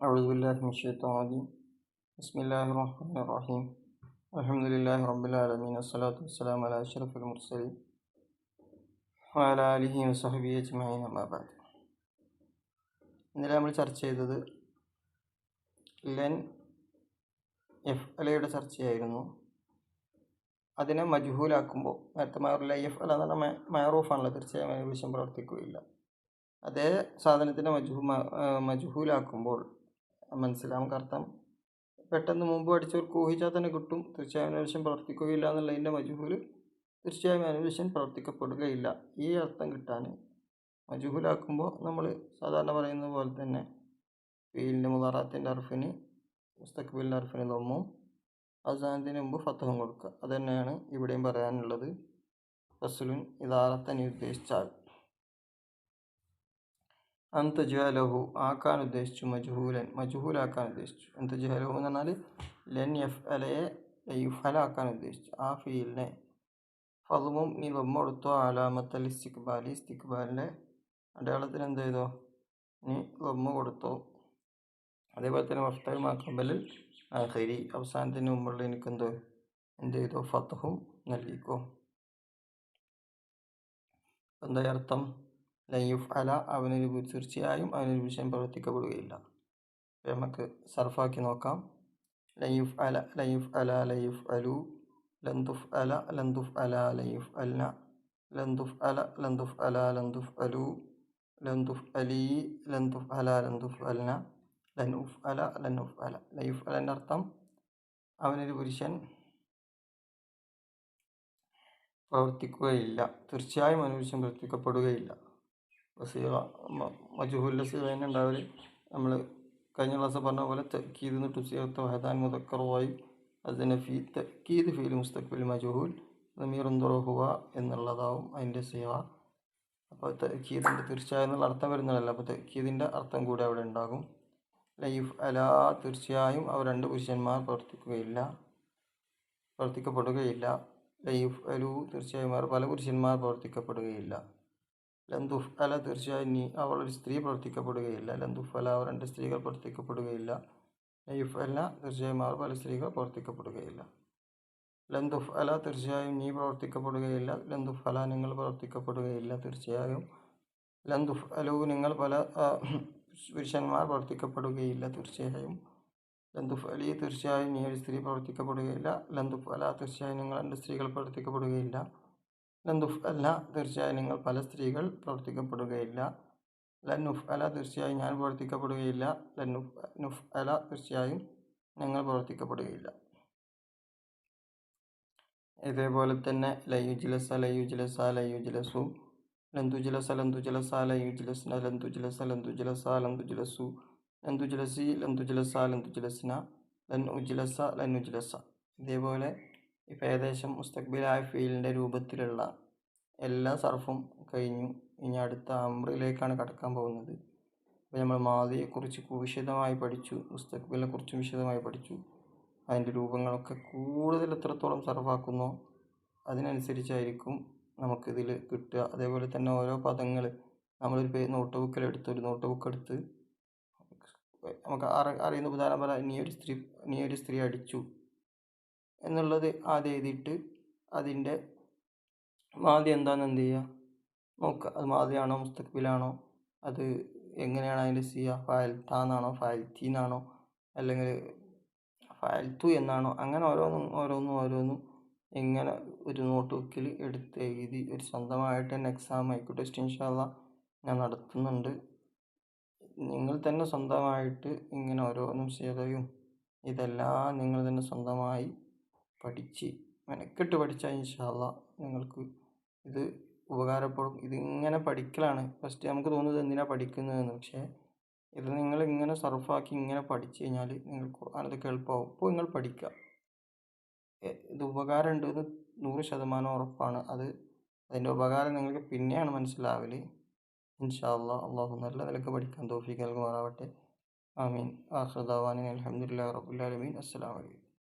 أعوذ بالله من الشيطان الرجيم بسم الله الرحمن الرحيم الحمد لله رب العالمين والصلاة والسلام على أشرف المرسلين وعلى آله وصحبه أجمعين أما بعد ഇന്നലെ നമ്മൾ ചർച്ച ചെയ്തത് ലെൻ എഫ് അലയുടെ ചർച്ചയായിരുന്നു അതിനെ മജുഹൂലാക്കുമ്പോൾ നേരത്തെ മയറുല എഫ് അല എന്ന് പറഞ്ഞാൽ മയറൂഫാണല്ലോ തീർച്ചയായും അതിന് വിഷയം പ്രവർത്തിക്കുകയില്ല അതേ സാധനത്തിനെ മജുഹു മജുഹൂലാക്കുമ്പോൾ മനസ്സിലാവും. കാരണം പെട്ടെന്ന് മുമ്പ് പഠിച്ചവർക്ക് ഊഹിച്ചാൽ തന്നെ കിട്ടും. തീർച്ചയായും അനുവേഷൻ പ്രവർത്തിക്കുകയില്ല എന്നുള്ളതിന്റെ മജുഹൂൽ തീർച്ചയായും അനുവേഷൻ പ്രവർത്തിക്കപ്പെടുകയില്ല. ഈ അർത്ഥം കിട്ടാൻ മജുഹൂലാക്കുമ്പോൾ നമ്മൾ സാധാരണ പറയുന്ന പോലെ തന്നെ ഫീലിന്റെ മുതാറാത്തിന്റെ അർഫിന് മുസ്തഖ്ബിലിന്റെ അർഫിന് തൊമ്മും അവസാനത്തിന് മുമ്പ് ഫത്തഹം കൊടുക്കുക. അത് തന്നെയാണ് ഇവിടെയും പറയാനുള്ളത്. ഫസുലുൻ ഇതാറത്തനി ഉദ്ദേശിച്ചാൽ അന്തജലഹു ആക്കാൻ ഉദ്ദേശിച്ചു മജുഹൂലൻ മജുഹൂലാക്കാൻ ഉദ്ദേശിച്ചു. അന്തജലഹു എന്ന് പറഞ്ഞാൽ ലെൻ എഫ് അലയെ യുഫലാക്കാൻ ഉദ്ദേശിച്ചു. ആ ഫീലിനെ ഫതുമും നീ ലൊമ്മ കൊടുത്തോ ആലാമത്തൽ ഇസ്തിക്ബാലി ഇസ്തിക്ബാലിന്റെ അടയാളത്തിന് എന്ത് ചെയ്തോ? നീ ലൊമ്മ കൊടുത്തോ. അതേപോലെ തന്നെ മഫ്തൽ മാക്കബലിൽ ആഹരി അവസാനത്തിന് മുമ്പുള്ള എനിക്ക് എന്തോ? എന്ത് ചെയ്തോ? ഫത്തഹും നൽകിക്കോ. എന്താ അർത്ഥം? ലയ്യുഫ് അല അവനൊരു തീർച്ചയായും അവനൊരു വിഷയം പ്രവർത്തിക്കപ്പെടുകയില്ല. നമുക്ക് സർഫാക്കി നോക്കാം. ലയ്യുഫ് അല ലയ്യുഫ് അല ലയ്യുഫ് അലു ലന്തുഫ് അല ലന്തുഫ് അല ലയ്യുഫ് അൽന ലന്തുഫ് അല ലന്തുഫ് അല ലന്തുഫ് അലു ലന്തുഫ് അലി ലന്തുഫ് അല ലന്തുഫ് അൽന ലനുഫ് അല ലനുഫ് അല. ലയുഫ് അലന്റെ അർത്ഥം അവനൊരു പുരുഷൻ പ്രവർത്തിക്കുകയില്ല. തീർച്ചയായും അവനൊരു പുരുഷൻ പ്രവർത്തിക്കപ്പെടുകയില്ല. സീറ മജുഹുല്ല സീറ തന്നെ ഉണ്ടാവൽ. നമ്മൾ കഴിഞ്ഞ ക്ലാസ് പറഞ്ഞ പോലെ തക്കീത് നിട്ടു സീറത്ത് വഹദാൻ മുതക്കറുവായി അതിന് ഫീ തക്കീത് ഫീൽ മുസ്തഖ്ബിൽ മജുഹുൽ നമീറുന്തുറഹുവ എന്നുള്ളതാവും അതിന്റെ സീറ അപ്പോൾ തക്കീദിന്റെ തീർച്ചയായും എന്നുള്ള അർത്ഥം വരുന്നതല്ല. അപ്പോൾ തക്കീദിന്റെ അർത്ഥം കൂടി അവിടെ ഉണ്ടാകും. ലൈഫ് അല തീർച്ചയായും അവർ രണ്ട് പുരുഷന്മാർ പ്രവർത്തിക്കുകയില്ല പ്രവർത്തിക്കപ്പെടുകയില്ല. ലൈഫ് അലു തീർച്ചയായും അവർ പല പുരുഷന്മാർ പ്രവർത്തിക്കപ്പെടുകയില്ല. ലന്തുഫ് അല തീർച്ചയായും നീ അവൾ ഒരു സ്ത്രീ പ്രവർത്തിക്കപ്പെടുകയില്ല. ലന്തുഫ് അല അവർ രണ്ട് സ്ത്രീകൾ പ്രവർത്തിക്കപ്പെടുകയില്ല. നയുഫ് അല്ല തീർച്ചയായും അവർ പല സ്ത്രീകൾ പ്രവർത്തിക്കപ്പെടുകയില്ല. ലന്തുഫ് അല തീർച്ചയായും നീ പ്രവർത്തിക്കപ്പെടുകയില്ല. ലന്തുഫ് അല നിങ്ങൾ പ്രവർത്തിക്കപ്പെടുകയില്ല. തീർച്ചയായും ലന്തുഫ് അലു നിങ്ങൾ പല പുരുഷന്മാർ പ്രവർത്തിക്കപ്പെടുകയില്ല. തീർച്ചയായും ലന്തുഫ് അലി തീർച്ചയായും നീ ഒരു സ്ത്രീ പ്രവർത്തിക്കപ്പെടുകയില്ല. ലന്തുഫ് അല തീർച്ചയായും നിങ്ങൾ രണ്ട് സ്ത്രീകൾ പ്രവർത്തിക്കപ്പെടുകയില്ല. ലന്തുഫ് അല്ല തീർച്ചയായും നിങ്ങൾ പല സ്ത്രീകൾ പ്രവർത്തിക്കപ്പെടുകയില്ല. ലന്നുഫ് അല തീർച്ചയായും ഞാൻ പ്രവർത്തിക്കപ്പെടുകയില്ല. ലന്നുഫ് നുഫ് അല തീർച്ചയായും ഞങ്ങൾ പ്രവർത്തിക്കപ്പെടുകയില്ല. ഇതേപോലെ തന്നെ ലയു ജിലസ ലയു ജിലസ ലയു ജിലസു ലന്തു ജിലസ ലന്തു ജിലസ ലയു ജിലസ്ന ലന്തു ജിലസ ലന്തു ജിലസ ലന്തു ജിലസു ലന്തു ജിലസി ലന്തു ജിലസ ലന്തു ജിലസ്ന ലന്നു ലൻ ഉജിലസ ലന്നുജിലസ. ഇതേപോലെ ഇപ്പം ഏകദേശം മുസ്തഖ്ബിലായ ഫീലിന്റെ രൂപത്തിലുള്ള എല്ലാ സർഫും കഴിഞ്ഞു. ഇനി അടുത്ത അമ്രിലേക്കാണ് കടക്കാൻ പോകുന്നത്. അപ്പോൾ നമ്മൾ മാതിയെക്കുറിച്ച് വിശദമായി പഠിച്ചു മുസ്തഖ്ബിലിനെ കുറിച്ചും വിശദമായി പഠിച്ചു. അതിന്റെ രൂപങ്ങളൊക്കെ കൂടുതൽ എത്രത്തോളം സർഫാക്കുന്നു അതിനനുസരിച്ചായിരിക്കും നമുക്കിതിൽ കിട്ടുക. അതേപോലെ തന്നെ ഓരോ പദങ്ങൾ നമ്മളൊരു നോട്ട് ബുക്കിലെടുത്ത് ഒരു നോട്ട് ബുക്ക് എടുത്ത് നമുക്ക് അറിയുന്ന ഉദാഹരണം പറയാം നീ ഒരു സ്ത്രീ നീ ഒരു സ്ത്രീ അടിച്ചു. എന്നുള്ളത് ആദ്യം എഴുതിയിട്ട് അതിന്റെ മാതി എന്താണെന്ന് എന്ത് ചെയ്യുക? നോക്കുക. അത് മാതിയാണോ മുസ്തഖ്ബിലാണോ അത് എങ്ങനെയാണ് അതിന്റെ സിയ ഫയൽ തീന്നാണോ അല്ലെങ്കിൽ ഫയൽത്തു എന്നാണോ? അങ്ങനെ ഓരോന്നും ഓരോന്നും ഓരോന്നും എങ്ങനെ ഒരു നോട്ട് ബുക്കിൽ എടുത്ത് എഴുതി ഒരു സ്വന്തമായിട്ട് തന്നെ എക്സാം ആയിക്കോട്ടെ ഇൻഷാല്ല ഞാൻ നടത്തുന്നുണ്ട്. നിങ്ങൾ തന്നെ സ്വന്തമായിട്ട് ഇങ്ങനെ ഓരോന്നും ചെയ്തയും ഇതെല്ലാം നിങ്ങൾ തന്നെ സ്വന്തമായി പഠിച്ച് മെനക്കെട്ട് പഠിച്ചാൽ ഇൻഷാല്ല നിങ്ങൾക്ക് ഇത് ഉപകാരപ്പെടും. ഇതിങ്ങനെ പഠിക്കലാണ്. ഫസ്റ്റ് നമുക്ക് തോന്നുന്നത് എന്തിനാണ് പഠിക്കുന്നതെന്ന്. പക്ഷേ ഇത് നിങ്ങൾ ഇങ്ങനെ സർഫാക്കി ഇങ്ങനെ പഠിച്ചു കഴിഞ്ഞാൽ നിങ്ങൾക്ക് അതൊക്കെ എളുപ്പമാവും ഇപ്പോൾ നിങ്ങൾ പഠിക്കുക ഇത് ഉപകാരം ഉണ്ടെന്ന് നൂറ് ശതമാനം ഉറപ്പാണ്. അത് അതിന്റെ ഉപകാരം നിങ്ങൾക്ക് പിന്നെയാണ് മനസ്സിലാവൽ ഇൻഷാ അള്ളാഹ് നല്ല നിലയ്ക്ക് പഠിക്കാൻ തോഫിക്ക് നൽകുമാറാവട്ടെ. ആമീൻ. ആഹ്റദാവാനി അലഹമുല്ലാ റബുല്ലാലമീൻ അസ്സാം വലൈക്കും